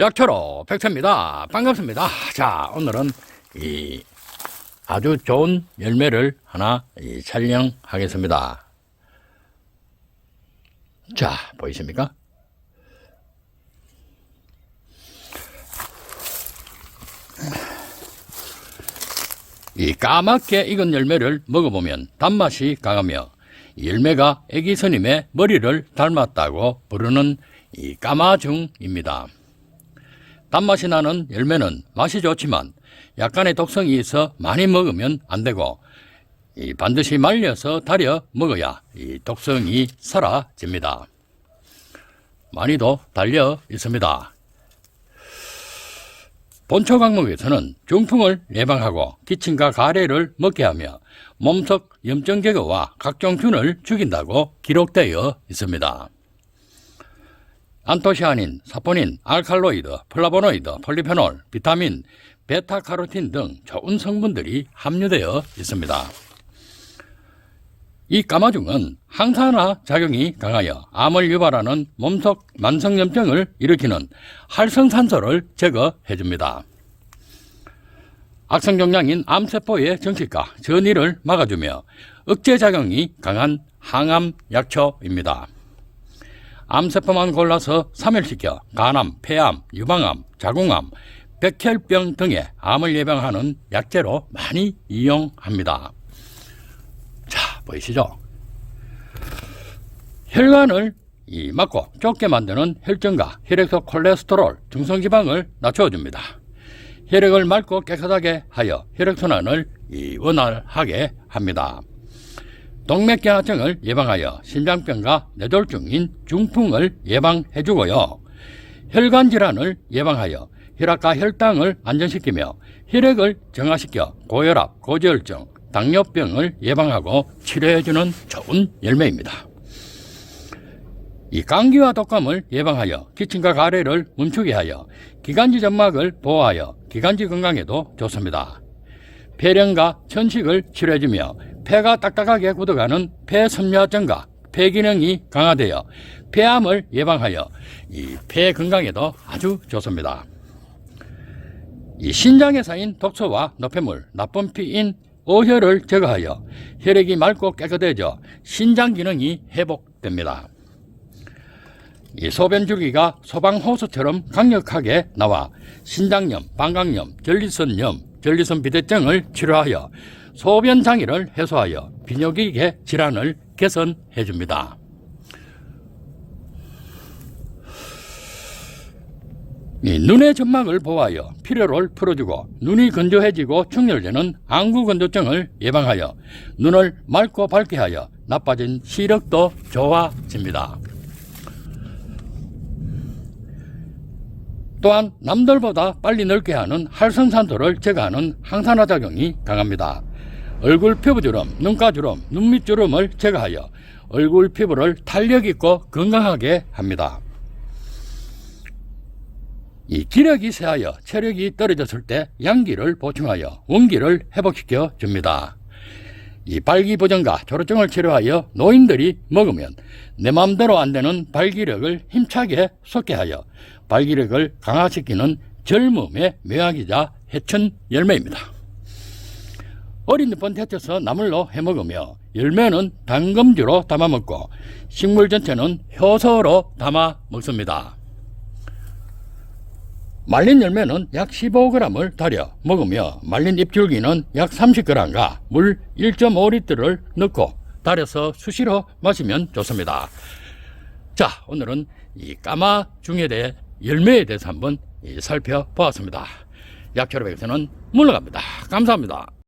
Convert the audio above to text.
약초로 백세입니다. 반갑습니다. 자, 오늘은 이 아주 좋은 열매를 하나 이 촬영하겠습니다. 자, 보이십니까? 이 까맣게 익은 열매를 먹어보면 단맛이 강하며 이 열매가 애기 스님의 머리를 닮았다고 부르는 이 까마중입니다. 단맛이 나는 열매는 맛이 좋지만 약간의 독성이 있어 많이 먹으면 안 되고 이 반드시 말려서 달여 먹어야 이 독성이 사라집니다. 많이도 달려 있습니다. 본초 강목에서는 중풍을 예방하고 기침과 가래를 먹게 하며 몸속 염증 제거와 각종 균을 죽인다고 기록되어 있습니다. 안토시아닌, 사포닌, 알칼로이드, 플라보노이드, 폴리페놀, 비타민, 베타카로틴 등 좋은 성분들이 함유되어 있습니다. 이 까마중은 항산화 작용이 강하여 암을 유발하는 몸속 만성염증을 일으키는 활성산소를 제거해 줍니다. 악성종양인 암세포의 정식과 전이를 막아주며 억제작용이 강한 항암 약초입니다. 암세포만 골라서 사멸시켜 간암, 폐암, 유방암, 자궁암, 백혈병 등의 암을 예방하는 약재로 많이 이용합니다. 자, 보이시죠? 혈관을 이 막고 좁게 만드는 혈전과 혈액속 콜레스테롤, 중성지방을 낮춰줍니다. 혈액을 맑고 깨끗하게 하여 혈액순환을 이 원활하게 합니다. 동맥경화증을 예방하여 심장병과 뇌졸중인 중풍을 예방해 주고요. 혈관 질환을 예방하여 혈압과 혈당을 안정시키며 혈액을 정화시켜 고혈압, 고지혈증, 당뇨병을 예방하고 치료해주는 좋은 열매입니다. 이 감기와 독감을 예방하여 기침과 가래를 멈추게 하여 기관지 점막을 보호하여 기관지 건강에도 좋습니다. 폐렴과 천식을 치료해주며 폐가 딱딱하게 굳어가는 폐섬유화증과 폐 기능이 강화되어 폐암을 예방하여 이 폐 건강에도 아주 좋습니다. 이 신장에 쌓인 독소와 노폐물, 나쁜 피인 오혈을 제거하여 혈액이 맑고 깨끗해져 신장 기능이 회복됩니다. 이 소변 주기가 소방 호수처럼 강력하게 나와 신장염, 방광염, 전리선염, 전리선 비대증을 치료하여 소변 장애를 해소하여 비뇨기계 질환을 개선해 줍니다. 이 눈의 점막을 보호하여 피로를 풀어주고 눈이 건조해지고 충혈되는 안구 건조증을 예방하여 눈을 맑고 밝게 하여 나빠진 시력도 좋아집니다. 또한 남들보다 빨리 늙게 하는 활성산소를 제거하는 항산화 작용이 강합니다. 얼굴 피부주름, 눈가주름, 눈밑주름을 제거하여 얼굴 피부를 탄력 있고 건강하게 합니다. 이 기력이 쇠하여 체력이 떨어졌을 때 양기를 보충하여 원기를 회복시켜 줍니다. 이 발기부전과 조로증을 치료하여 노인들이 먹으면 내 마음대로 안 되는 발기력을 힘차게 솟게 하여 발기력을 강화시키는 젊음의 묘약이자 해천 열매입니다. 어린 잎은 데쳐서 나물로 해먹으며 열매는 당금주로 담아 먹고 식물 전체는 효소로 담아 먹습니다. 말린 열매는 약 15g을 달여 먹으며 말린 잎줄기는 약 30g과 물 1.5리터를 넣고 달여서 수시로 마시면 좋습니다. 자, 오늘은 이 까마 중에 대해 열매에 대해서 한번 이 살펴보았습니다. 약초로백에서는 물러갑니다. 감사합니다.